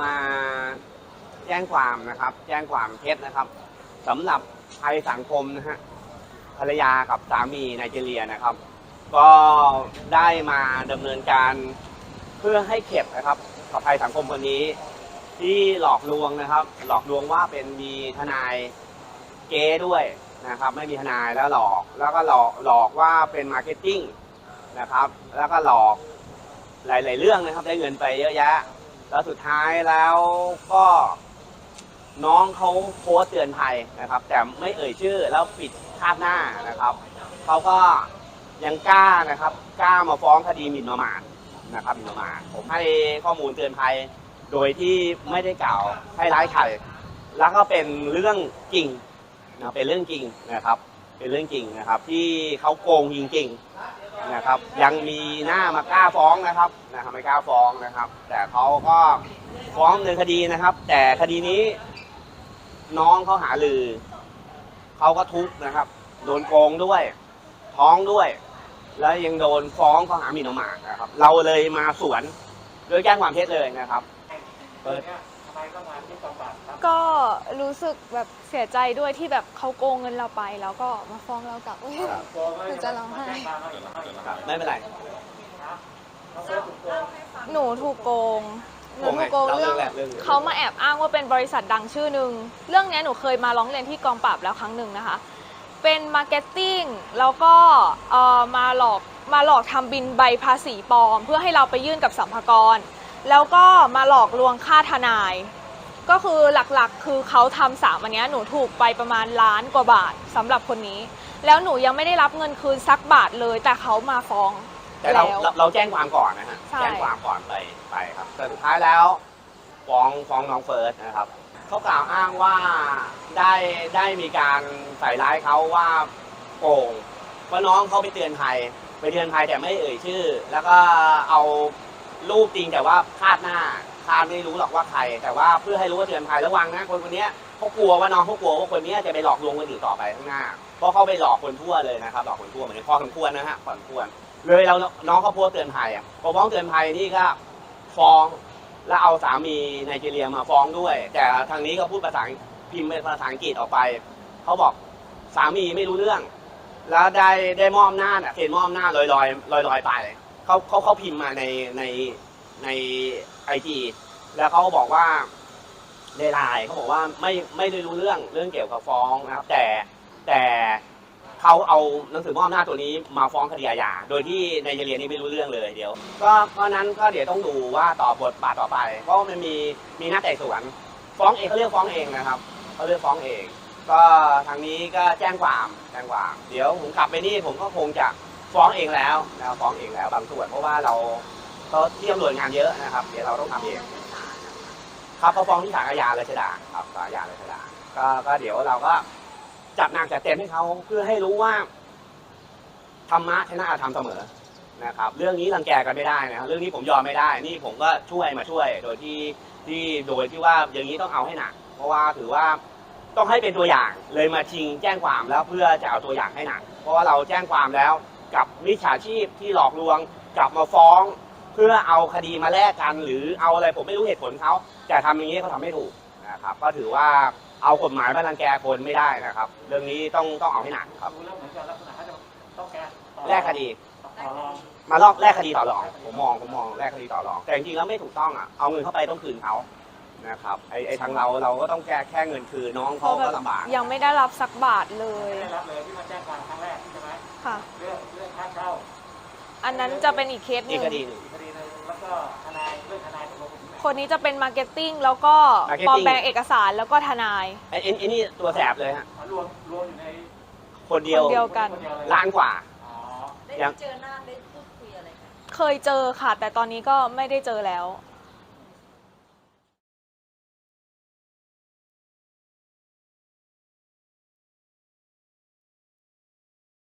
มาแจ้งความนะครับ แจ้งความเท็จนะครับสำหรับภัยสังคมนะฮะภรรยากับสามีไนจีเรียนะครับ ก็ได้มาดำเนินการเพื่อให้เข็บนะครับกับภัยสังคมคนนี้ ที่หลอกลวงนะครับ หลอกลวงว่าเป็นมีทนายเก๊ด้วยนะครับ ไม่มีทนายแล้วหลอกแล้วก็หลอกหลอกว่าเป็นมาร์เก็ตติ้งนะครับ แล้วก็หลอกหลาย ๆ เรื่องนะครับ ได้เงินไปเยอะแยะ แล้วสุดท้ายแล้วก็น้องเขาโพสต์เตือนภัยนะครับ แต่ไม่เอ่ยชื่อแล้วปิดคาดหน้านะครับเขาก็ยังกล้านะครับ กล้ามาฟ้องคดีหมิ่นประมาทนะครับหมิ่นประมาทผมให้ข้อมูลเตือนภัย โดยที่ไม่ได้กล่าวให้ร้ายใครแล้วก็เป็นเรื่องจริงนะเป็นเรื่องจริงนะครับ เป็นเรื่องจริงนะครับ ที่เขาโกงจริงๆ นะครับ ยังมีหน้ามากล้าฟ้องนะครับนะครับไม่กล้าฟ้องนะครับ แต่เขาก็ฟ้องในคดีนะครับ แต่คดีนี้น้องเขาหาลือเขาก็ทุกข์นะครับ โดนโกงด้วย ท้องด้วย แล้วยังโดนฟ้องข้อหาหมิ่นประมาทนะครับ เราเลยมาสวนโดยแจ้งความเท็จเลยนะครับ เปิดทำไมต้องมาที่กองป ราบครับก็รู้สึกแบบเสียใจด้วยที่แบบเขาโกงเงินเราไป แล้วก็มาฟ้องเรากลับอุ๊ยครับโกงหนูจะร้องไห้แจ้ความเอาอีกเอาอีกครับไม่เป็นไรเขาเชื่อถูกโกงหนูถูกโกง หนูถูกโกงเล่าเรื่องเรื่องแรกเรื่องเขามาแอบอ้างว่าเป็นบริษัทดังชื่อหนึ่ง เรื่องเนี้ยหนูเคยมาร้องเรียนที่กองปราบแล้วครั้งหนึ่งนะคะ เป็นมาร์เก็ตติ้งแล้วก็เอ่อมาหลอกมาหลอกทำบินใบภาษีปลอม เพื่อให้เราไปยื่นกับสัมภากร แล้วก็มาหลอกลวงค่าทนาย ก็คือหลักๆ คือเขาทำสามอันเนี้ยหนูถูกไปประมาณล้านกว่าบาทสำหรับคนนี้ แล้วหนูยังไม่ได้รับเงินคืนสักบาทเลย แต่เขามาฟ้องแต่เราแล้ว เราเราแจ้งความก่อนนะฮะ ใช่ แจ้งความก่อนไปไปครับแต่สุดท้ายแล้วฟ้องฟ้องน้องเฟิร์สนะครับ เขากล่าวอ้างว่าได้ได้มีการใส่ร้ายเขาว่าโกงเพราะน้องเขาไปเตือนภัยไปเตือนภัยแต่ไม่เอ่ยชื่อ แล้วก็เอารูปจริงแต่ว่าคาดหน้า คาดไม่รู้หรอกว่าใคร แต่ว่าเพื่อให้รู้ว่าเตือนภัยระวังนะคนคนนี้เขากลัวว่าน้องเขากลัวว่าคนนี้จะไปหลอกลวงคนอื่นต่อไปข้างหน้า เพราะเขาไปหลอกคนทั่วเลยนะครับหลอกคนทั่วเหมือนพอสมควรนะฮะพอสมควร เลยเราน้องเขาโพสต์เตือนภัยอะพอฟ้องเตือนภัยนี่ก็ฟ้องแล้วเอาสามีไนจีเรียมาฟ้องด้วย แต่ทางนี้ก็พูดภาษาพิมพ์เป็นภาษาอังกฤษออกไปเขาบอกสามีไม่รู้เรื่อง แล้วได้ได้มอบหน้าจอะเซ็นมอบหน้าลอยลอยลอยลอยไปเขาเขาเขาพิมพ์มาในในใน ไอจีแล้วเขาบอกว่าในไลน์เขาบอกว่าไม่ไม่ได้รู้เรื่องเรื่องเกี่ยวกับฟ้องนะครับ แต่แต่เขาเอาหนังสือมอบอำนาจตัวนี้มาฟ้องคดีอาญาโดยที่ในายเรียนนี่ไม่รู้เรื่องเลยเดี๋ยว ก็เพราะนั้นก็เดี๋ยวต้องดูว่าต่อบทบาทต่อไปเพราะมันมีมีนักไต่สวนฟ้องเองเขาเรียกฟ้องเองนะครับเขาเรียกฟ้องเอง ก็ทางนี้ก็แจ้งความแจ้งความ เดี๋ยวผมขับไปนี่ผมก็คงจะฟ้องเองแล้วนะฟ้องเองแล้วบางส่วนเพราะว่าเรา เขาที่ตำรวจงานเยอะนะครับ เดี๋ยวเราต้องทำเองครับเขาฟ้องที่ศาลอาญารัชดาครับศาลอาญารัชดาก็ก็เดี๋ยวเราก็จัดหนักจัดเต็มให้เขาเพื่อให้รู้ว่าธรรมะชนะธรรมเสมอนะครับ เรื่องนี้รังแกกันไม่ได้นะครับเรื่องนี้ผมยอมไม่ได้ นี่ผมก็ช่วยมาช่วย โดยที่ที่โดยที่ว่าอย่างนี้ต้องเอาให้หนัก เพราะว่าถือว่าต้องให้เป็นตัวอย่างเลยมาชิงแจ้งความแล้วเพื่อจะเอาตัวอย่างให้หนัก เพราะว่าเราแจ้งความแล้วกับมิจฉาชีพที่หลอกลวงกลับมาฟ้อง เพื่อเอาคดีมาแลกกัน หรือเอาอะไรผมไม่รู้เหตุผลเขาแต่ทำอย่างนี้เขาทำไม่ถูกนะครับก็ถือว่าเอากฎหมายมารังแกคนไม่ได้นะครับ เรื่องนี้ต้องต้องเอาให้หนักครับดูแล้วเหมือนกับลักษณะเขาจะต้องแก้ต่อแลกคดีต่อรอง มาลอกแลกคดีต่อรอง ผมมองผมมองแลกคดีต่อรอง แต่จริงๆแล้วไม่ถูกต้องอะเอาเงินเข้าไปต้องคืนเขานะครับไอ้ไอ้ทางเราเราก็ต้องแก้แค่เงินคืนน้องเพเขาราะแบก็บลำบาก ยังไม่ได้รับสักบาทเลยไม่ได้รับเลยที่มาแจ้งความครั้งแรกใช่ไหมค่ะ เรื่องเรื่องค่าเช่าอันนั้นจะเป็นอีกเคสหอีนึ่กง คดีหนึ่ง อีกคดีหนึง แล้วก็ทนายเรื่องทนายตกลงกันที่ไหนคนนี้จะเป็นมาร์เก็ตติ้งแล้วก็ marketing ปลอมแปลงเอกสารแล้วก็ทนาย ไอ้ไอ้ไอ้นี่ตัวแสบเลยฮะอ๋อรวมรวมอยู่ในคนเดียวคนเดียว กัน คนเดียวเลยล้านกว่า อ๋อได้ยัง เจอหน้าได้พูดคุยอะไรกัน เคยเจอค่ะ แต่ตอนนี้ก็ไม่ได้เจอแล้วอ